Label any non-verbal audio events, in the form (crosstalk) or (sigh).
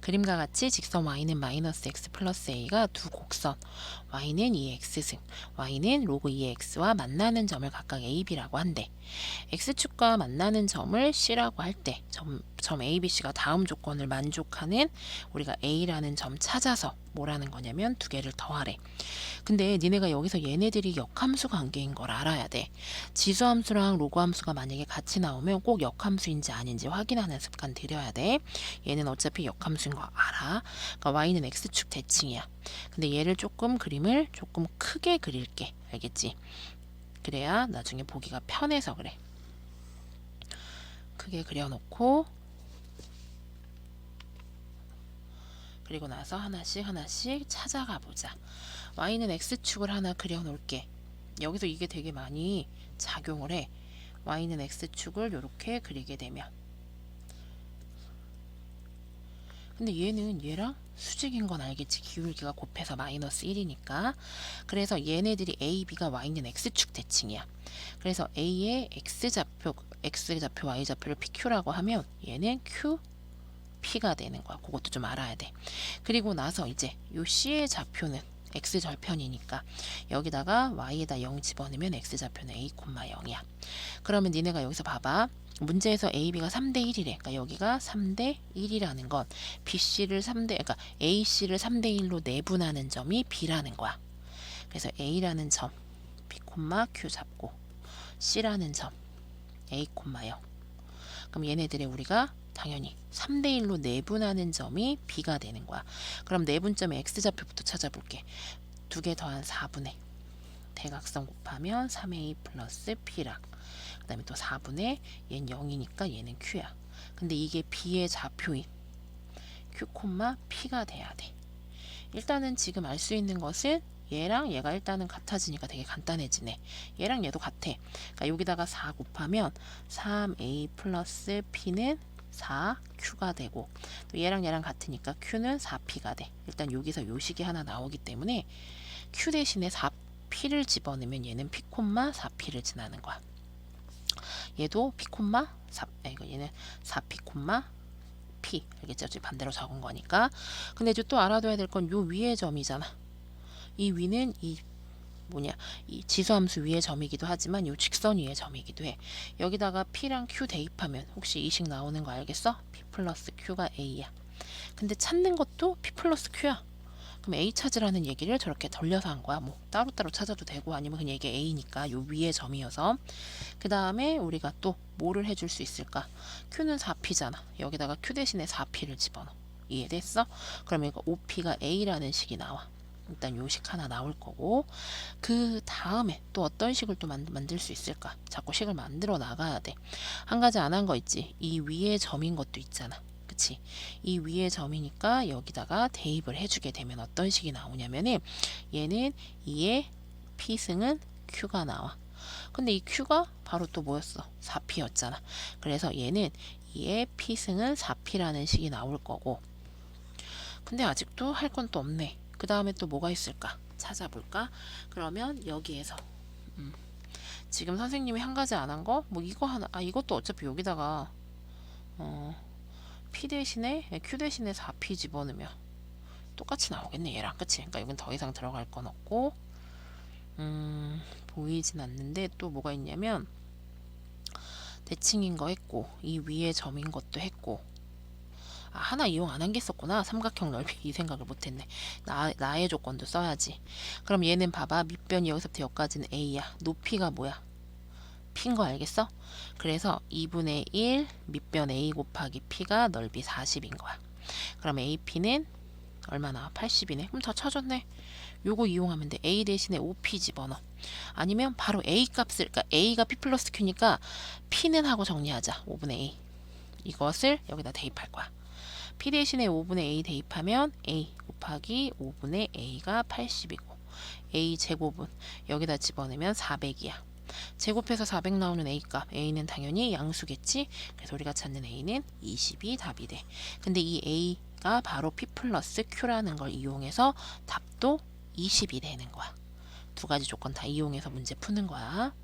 그림과 같이 직선 y는 마이너스 x 플러스 a가 두 곡선 y는 2x승, y는 로그 2x와 만나는 점을 각각 a, b라고 한대. x축과 만나는 점을 c라고 할 때 점, 점 a, b, c가 다음 조건을 만족하는 우리가 a라는 점 찾아서 뭐라는 거냐면 두 개를 더하래. 근데 니네가 여기서 얘네들이 역함수 관계인 걸 알아야 돼. 지수함수랑 로그함수가 만약에 같이 나오면 꼭 역함수인지 아닌지 확인하는 습관 들여야 돼. 얘는 어차피 역함수인 거 알아. 그러니까 y는 x축 대칭이야. 근데 얘를 조금 그림을 조금 크게 그릴게. 알겠지? 그래야 나중에 보기가 편해서 그래. 크게 그려놓고 그리고 나서 하나씩 하나씩 찾아가 보자. y는 x축을 하나 그려놓을게. 여기서 이게 되게 많이 작용을 해. y는 x축을 이렇게 그리게 되면 근데 얘는 얘랑 수직인 건 알겠지. 기울기가 곱해서 마이너스 1이니까. 그래서 얘네들이 A, B가 Y는 X축 대칭이야. 그래서 A의 X좌표, X좌표, Y좌표를 PQ라고 하면 얘는 Q, P가 되는 거야. 그것도 좀 알아야 돼. 그리고 나서 이제 요 C의 좌표는 X절편이니까 여기다가 Y에다 0 집어넣으면 X좌표는 A, 0이야. 그러면 니네가 여기서 봐봐. 문제에서 A, B가 3대 1이래. 그러니까 여기가 3대 1이라는 건 BC를 3대 그러니까 AC를 3대 1로 내분하는 점이 B라는 거야. 그래서 A라는 점 B, Q 잡고 C라는 점 A, 0. 그럼 얘네들의 우리가 당연히 3대 1로 내분하는 점이 B가 되는 거야. 그럼 내분점의 X좌표부터 찾아볼게. 두 개 더한 4분의 대각선 곱하면 3A 플러스 P랑 그 다음에 또 4분의 얘는 0이니까 얘는 Q야. 근데 이게 B의 좌표인 Q, P가 돼야 돼. 일단은 지금 알 수 있는 것은 얘랑 얘가 일단은 같아지니까 되게 간단해지네. 얘랑 얘도 같아. 그러니까 여기다가 4 곱하면 3A 플러스 P는 4Q가 되고 또 얘랑 얘랑 같으니까 Q는 4P가 돼. 일단 여기서 요식이 하나 나오기 때문에 Q 대신에 4P를 집어넣으면 얘는 P, 4P를 지나는 거야. 얘도 P, 4, 아, 이거 얘는 4P, P 알겠죠? 지금 반대로 적은 거니까. 근데 이제 또 알아둬야 될 건 요 위의 점이잖아. 이 위는 이 뭐냐 이 지수함수 위의 점이기도 하지만 요 직선 위의 점이기도 해. 여기다가 P랑 Q 대입하면 혹시 이식 나오는 거 알겠어? P 플러스 Q가 A야. 근데 찾는 것도 P 플러스 Q야. 그럼 A 찾으라는 얘기를 저렇게 돌려서 한 거야. 뭐 따로따로 찾아도 되고 아니면 그냥 이게 A니까 요 위의 점이어서 그 다음에 우리가 또 뭐를 해줄 수 있을까? Q는 4P잖아. 여기다가 Q 대신에 4P를 집어넣어. 이해됐어? 그러면 이거 5P가 A라는 식이 나와. 일단 요식 하나 나올 거고 그 다음에 또 어떤 식을 또 만, 만들 수 있을까? 자꾸 식을 만들어 나가야 돼. 한 가지 안 한 거 있지. 이 위에 점인 것도 있잖아. 그치? 이 위에 점이니까 여기다가 대입을 해주게 되면 어떤 식이 나오냐면은 얘는 2의 P승은 Q가 나와. 근데 이 Q가 바로 또 뭐였어? 4P였잖아. 그래서 얘는 2의 P승은 4P라는 식이 나올 거고 근데 아직도 할 건 또 없네. 그 다음에 또 뭐가 있을까? 찾아볼까? 그러면 여기에서 음, 지금 선생님이 한 가지 안 한 거? 뭐 이거 하나 아 이것도 어차피 여기다가 어, P 대신에 예, Q 대신에 4P 집어넣으면 똑같이 나오겠네 얘랑 그치? 그러니까 여긴 더 이상 들어갈 건 없고 음, 보이진 않는데 또 뭐가 있냐면 대칭인 거 했고 이 위에 점인 것도 했고 아, 하나 이용 안 한 게 있었구나. 삼각형 넓이 (laughs) 이 생각을 못했네. 나, 나의 조건도 써야지. 그럼 얘는 봐봐. 밑변이 여기서부터 여기까지는 A야. 높이가 뭐야? P인 거 알겠어? 그래서 2분의 1 밑변 A 곱하기 P가 넓이 40인 거야. 그럼 AP는 얼마나? 80이네. 그럼 다 찾았네. 요거 이용하면 돼. A 대신에 5P 집어넣어. 아니면 바로 A 값을, 그러니까 A가 P 플러스 Q니까 P는 하고 정리하자. 5분의 A. 이것을 여기다 대입할 거야. P 대신에 5분의 A 대입하면 A 곱하기 5분의 A가 80이고 A 제곱은 여기다 집어넣으면 400이야. 제곱해서 400 나오는 A 값 A는 당연히 양수겠지. 그래서 우리가 찾는 A는 20이 답이 돼. 근데 이 A가 바로 P 플러스 Q라는 걸 이용해서 답도 20이 되는 거야. 두 가지 조건 다 이용해서 문제 푸는 거야.